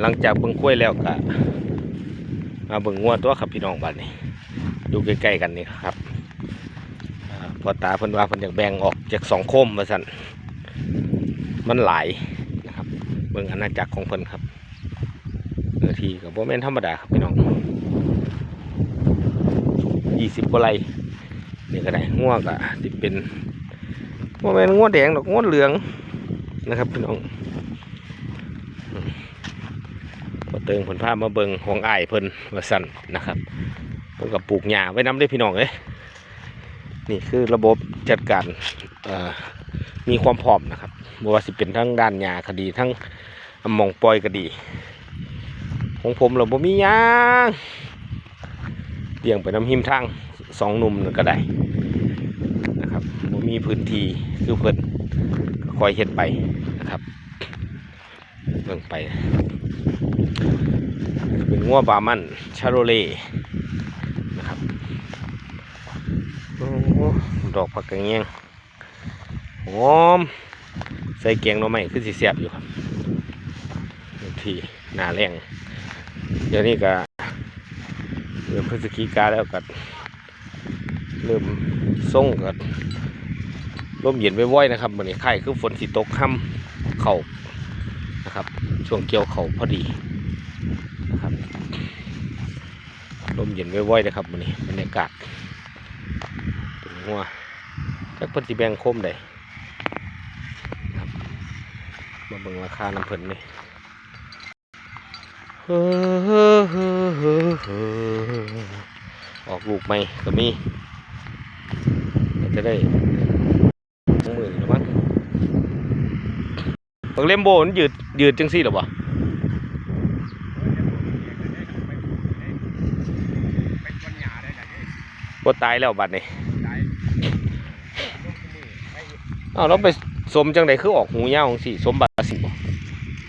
หลังจากเบิ่งกล้วยแล้วก็มาเบิ่งงัวตัวครับพี่น้องบ้านนี้อยู่ใกล้ๆกันนี่ครับอพอตาเพิ่นว่าเพิ่นอยากแบ่งออกจากสองคมว่าซั่นมันหลายนะครับเบิ่งอาณาจักรของเพิ่นครับเนื้อที่ก็บ่แมนธรรมดาครับพี่น้อง20กว่าไร่นี่ก็ได้งัวก็สิเป็นบ่แมนงัวแดงดอกงัวเหลืองนะครับพี่น้อง พอเติงเพิ่นพามาเบิ่งของอ้ายเพิ่นว่าสั่นนะครับเพิ่นก็ปลูกหญ้าไว้น้ำได้พี่น้องเอ้ยนี่คือระบบจัดการมีความพร้อมนะครับบ่ว่าสิเป็นทั้งด้านหญ้าก็ดีทั้งหมองปล่อยก็ดี ของผมเราบ่มีหยังเตียงไปน้ำหิมทางสองนุ่มนั่นก็ได้นะครับบ่มีพื้นที่คือเพิ่นคอยเฮ็ดไปนะครับเบิ่งไป เป็นงัวบามันชาโรเล่นะครับอดอกผักกระเงียงหอมใส่แกงหน่อไม้คือสีเสียบอยู่ครับบางทีหนาแรงเดี๋ยวนี้ก็เริ่มพฤศจิกาแล้วก็เริ่มส่งก็ร่มเย็นไว้ๆนะครับวันนี้ไข่คือฝนสิตกค่ำเข่านะครับ ช่วงเกี่ยวเข่าพอดี นะครับ ลมเย็นไว้ๆนะครับวันนี้บรรยากาศถึงหัวจักพิ่นสิแบงคมได้มาเบิ่งราคาน้ำเพิ่นนี่เฮ้อเฮ้อเฮ้อเฮ้อออกลูกใหม่ก็มีจะได้สองหมื่นแล้วมั้งบักเล่มโบนยืดยืดจังซี่หรอวะ เป็นคนหยาได้ไหน บ่ตายแล้วบัดนี้ได้อ้าวเราไปสมจังไดคือออกหูยาวของสิสมบัติสิบ่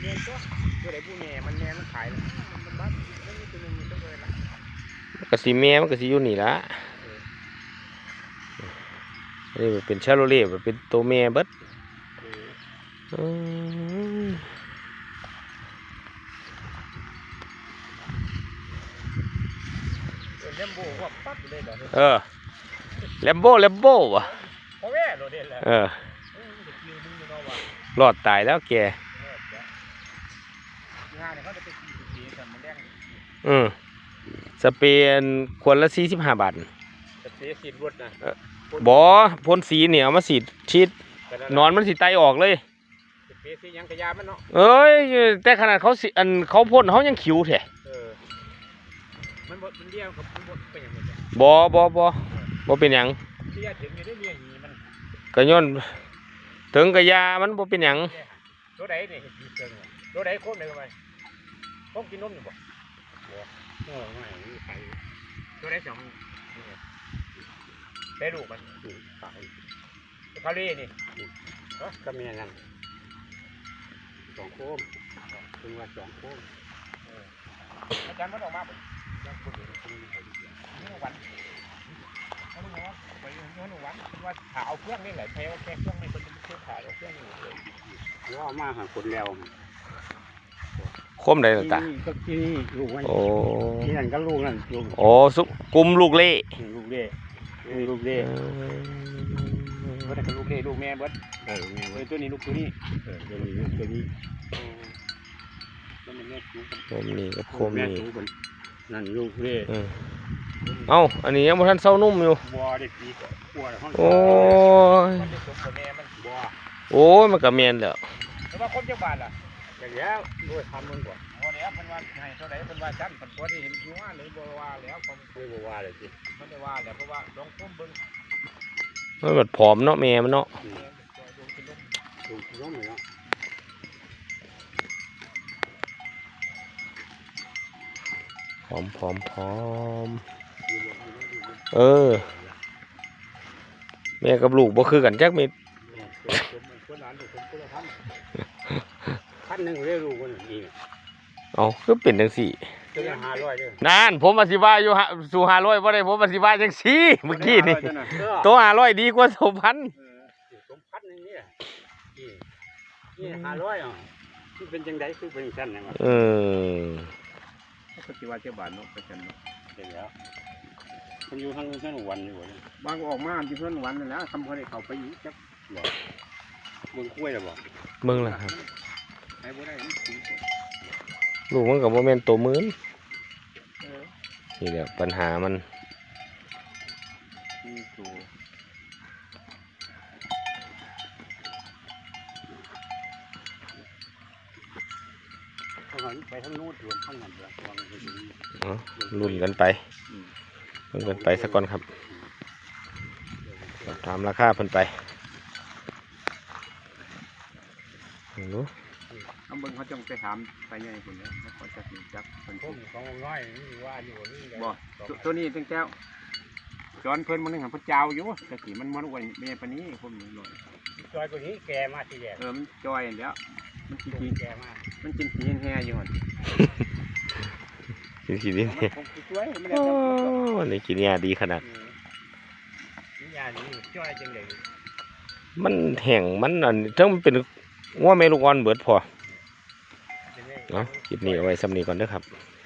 เงินตัวตัวไหนผู้แง่มันแง่มันขายแล้วมันบ้ามันมีตัวนึงมันต้องเลยละมันก็สิแม่มันก็สิอยู่นี่ละอันนี้มันเป็นชาโลเล่มันเป็นตัวแม่เบิด เล่มโบ้ว่าปั๊บเลยเหรอเออแลมโบแลมโบวะเพราะแม่โดดเด่นแล้วเออจะคิวมึงอยู่เนาะว่ะรอดตายแล้วแกงานเนี่ยเขาจะไปขี่ขี่แต่มันแดงอืมสเปนควรละ45บาทจะเสียสิทธิ์รถนะบ่พ่นสีเนี่ยเอามาสีดชีดนอนมันสิไตออกเลยจะเสียสิยังกระยามันเนาะเอ้ยแต่ขนาดเขาสิอันเขาพ่นเขายังขิวแท้เออ มันบดมันเดียวกับมันบดเป็นอย่างไรบ่บ่บ่บ่เป็นหยังเดียวถึงอยู่ได้เรียอย่างนี้มันก็ย้อนถึงกะยามันบ่เป็นหยังตัวไหนเนี่ยกินเกินตัวไหนโค้งเลยทำไมต้องกินนมอยู่บ่บ่โอ้ไม่ไปตัวไหนสองได้ลูกมันตายเขาเล่นี่ก็มีนั่นสองโค้งถึงว่าสองโค้งอาจารย์มันออกมาบ่ยังคน เดียวคนเดียวนี่วันเขาบอกว่าไปนี่วันว่าถ้าเอาเครื่องนี่แหละแค่ว่าแค่เครื่องนี่คนจะไม่เชื่อถ่ายเอาเครื่องนี่เลยว่ามาหาคนแล้วคมได้ตาที่นี่ก็ที่นี่ลูกมันโอ้ที่นั่นก็ลูกนั่นลูกโอ้สุกลุ่มลูกเล่ลูกเด้นี่ลูกเด้เบิดก็ลูกเล่ลูกแม่เบิดเออแม่เอเว้อยตัวนี้ลูกตัวนี้เออตัวนี้ลูกตัวนี้ตัวนี้แม่ชูคมนี่กับคมแม่นี่ชูค นนั่นลูกเด้เออเอ้าอันนี้ยังบ่ทันเซานุ่มอยู่ บัวเด็กปีก็บัวห้องโอ้ย มันจะสมกับแม่มันบัวโอ้ยมันก็แม่นแล้วแต่ว่าคนจังหวัดล่ะอย่างแล้วด้วยทำมันก่อนวันนี้เพิ่นว่าให้เท่าไหร่เพิ่นว่าจันเพิ่นตัวที่เห็นอยู่ว่าเลยบ่ว่าแล้วผมไม่บัวเลยสิมันได้ว่าแล้วเพราะว่าลองพุ่มเบิ่งมันแบบผอมเนาะแม่มันเนาะแม่ตัวดวงกินลมลูกน้องเลยเนาะ ผอมผอมผอมเออ แม่กับลูกบ่คือกันจักเม็ดคนหลานลูกคนคนละพันพันหนึ่งเรียกลูกคนนี้เอ้าคือเป็นจังซี่ตัวละห้าร้อยเด้อนั่นผมอธิบายอยู่ฮะสู่500บ่ได้ผมอธิบายจังซี่เมื่อกี้นี่ตัวนั้นเออตัว500ดีกว่า2,000เออสมพันหนึ่งนี่แหละนี่นี่ห้าร้อยอะมันเป็นจังไดคือเป็นสั้นยังไงเออ ปฏิวัติเจ้าบ้านเนาะประจันเนาะเดี๋ยวแล้วมันอยู่ทางเส้นวันอยู่เนี่ยบางก็ออกมาที่เพื่อนวันนั่นแหละทำเขาได้เขาไปอยู่จักมึงกล้วยหรอบอกเบิ่งล่ะครับไปบ่ได้มันสูงกว่าลูกมันก็บ่แม่นตัวมืนเอนี่แหละปัญหามัน มีตัว เขา หันไปทางโน้นด่วนทางนั้นเลยวางไปดูเอ้าลุ้นกันไปเบิ่งกันไปสักก่อนครับสอบถามราคาเพิ่นไปรู้เอาเบิ่งเขาจงไปถามไปยังไงคนเนี้ยเขาจะรู้จักคนผมของน้อยนี่ว่าอยู่นี่บ่ตัวตัวนี้ตั้งแก้ วจอนเพิ่นมันนึงหันพระเจ้าอยู่ตะกี้มันมันอ้วนแม่ปานนี้ผมหน่อยจอยกว่านี้แกมาทีแรกเออมันจอยแล้วมันกินแกมามันกินขี้แห่อยู่หั่นสิสิดิมันคงสิช่วยมันได้โอ้จับนี่กินยาดีขนาดนี่ยานี่จอยจังเลยมันแห้งมันอันทั้งมันเป็นงัวแม่ลูกอ่อนเบิดพอจังเลยเนาะคลิปนี้เอาไว้ซ้ำนี้ก่อนเด้อครับเ